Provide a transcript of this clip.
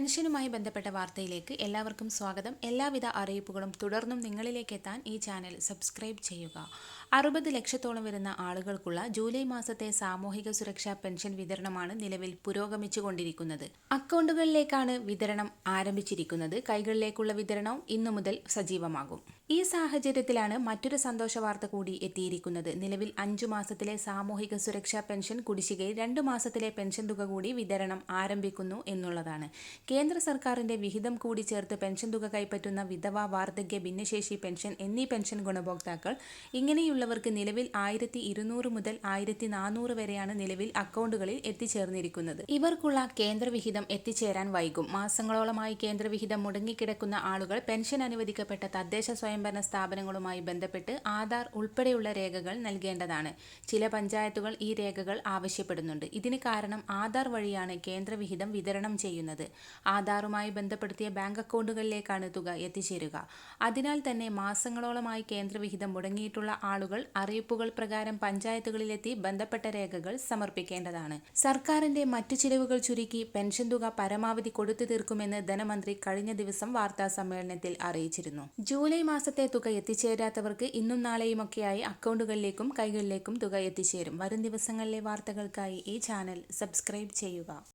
പെൻഷനുമായി ബന്ധപ്പെട്ട വാർത്തയിലേക്ക് എല്ലാവർക്കും സ്വാഗതം. എല്ലാവിധ അറിയിപ്പുകളും തുടർന്നും നിങ്ങളിലേക്ക് എത്താൻ ഈ ചാനൽ സബ്സ്ക്രൈബ് ചെയ്യുക. അറുപത് ലക്ഷത്തോളം വരുന്ന ആളുകൾക്കുള്ള ജൂലൈ മാസത്തെ സാമൂഹിക സുരക്ഷാ പെൻഷൻ വിതരണമാണ് നിലവിൽ പുരോഗമിച്ചുകൊണ്ടിരിക്കുന്നത്. അക്കൗണ്ടുകളിലേക്കാണ് വിതരണം ആരംഭിച്ചിരിക്കുന്നത്. കൈകളിലേക്കുള്ള വിതരണവും ഇന്നു മുതൽ സജീവമാകും. ഈ സാഹചര്യത്തിലാണ് മറ്റൊരു സന്തോഷ വാർത്ത കൂടി എത്തിയിരിക്കുന്നത്. നിലവിൽ അഞ്ചു മാസത്തിലെ സാമൂഹിക സുരക്ഷാ പെൻഷൻ കുടിശ്ശികയിൽ രണ്ടു മാസത്തിലെ പെൻഷൻ തുക കൂടി വിതരണം ആരംഭിക്കുന്നു എന്നുള്ളതാണ്. കേന്ദ്ര സർക്കാരിന്റെ വിഹിതം കൂടി ചേർത്ത് പെൻഷൻ തുക കൈപ്പറ്റുന്ന വിധവ വാർദ്ധക്യ ഭിന്നശേഷി പെൻഷൻ എന്നീ പെൻഷൻ ഗുണഭോക്താക്കൾ ഇങ്ങനെയുള്ളവർക്ക് നിലവിൽ ആയിരത്തി ഇരുന്നൂറ് മുതൽ ആയിരത്തി നാനൂറ് വരെയാണ് നിലവിൽ അക്കൗണ്ടുകളിൽ എത്തിച്ചേർന്നിരിക്കുന്നത്. ഇവർക്കുള്ള കേന്ദ്ര വിഹിതം എത്തിച്ചേരാൻ വൈകും. മാസങ്ങളോളമായി കേന്ദ്രവിഹിതം മുടങ്ങിക്കിടക്കുന്ന ആളുകൾ പെൻഷൻ അനുവദിക്കപ്പെട്ട തദ്ദേശ സ്വയംഭരണ സ്ഥാപനങ്ങളുമായി ബന്ധപ്പെട്ട് ആധാർ ഉൾപ്പെടെയുള്ള രേഖകൾ നൽകേണ്ടതാണ്. ചില പഞ്ചായത്തുകൾ ഈ രേഖകൾ ആവശ്യപ്പെടുന്നുണ്ട്. ഇതിന് കാരണം ആധാർ വഴിയാണ് കേന്ദ്രവിഹിതം വിതരണം ചെയ്യുന്നത്. ആധാറുമായി ബന്ധപ്പെടുത്തിയ ബാങ്ക് അക്കൗണ്ടുകളിലേക്കാണ് തുക എത്തിച്ചേരുക. അതിനാൽ തന്നെ മാസങ്ങളോളമായി കേന്ദ്രവിഹിതം മുടങ്ങിയിട്ടുള്ള ആളുകൾ അറിയിപ്പുകൾ പ്രകാരം പഞ്ചായത്തുകളിലെത്തി ബന്ധപ്പെട്ട രേഖകൾ സമർപ്പിക്കേണ്ടതാണ്. സർക്കാരിന്റെ മറ്റു ചിലവുകൾ ചുരുക്കി പെൻഷൻ തുക പരമാവധി കൊടുത്തു തീർക്കുമെന്ന് ധനമന്ത്രി കഴിഞ്ഞ ദിവസം വാർത്താ സമ്മേളനത്തിൽ അറിയിച്ചിരുന്നു. ജൂലൈ മാസത്തെ തുക എത്തിച്ചേരാത്തവർക്ക് ഇന്നും നാളെയുമൊക്കെയായി അക്കൗണ്ടുകളിലേക്കും കൈകളിലേക്കും തുക എത്തിച്ചേരും. വരും ദിവസങ്ങളിലെ വാർത്തകൾക്കായി ഈ ചാനൽ സബ്സ്ക്രൈബ് ചെയ്യുക.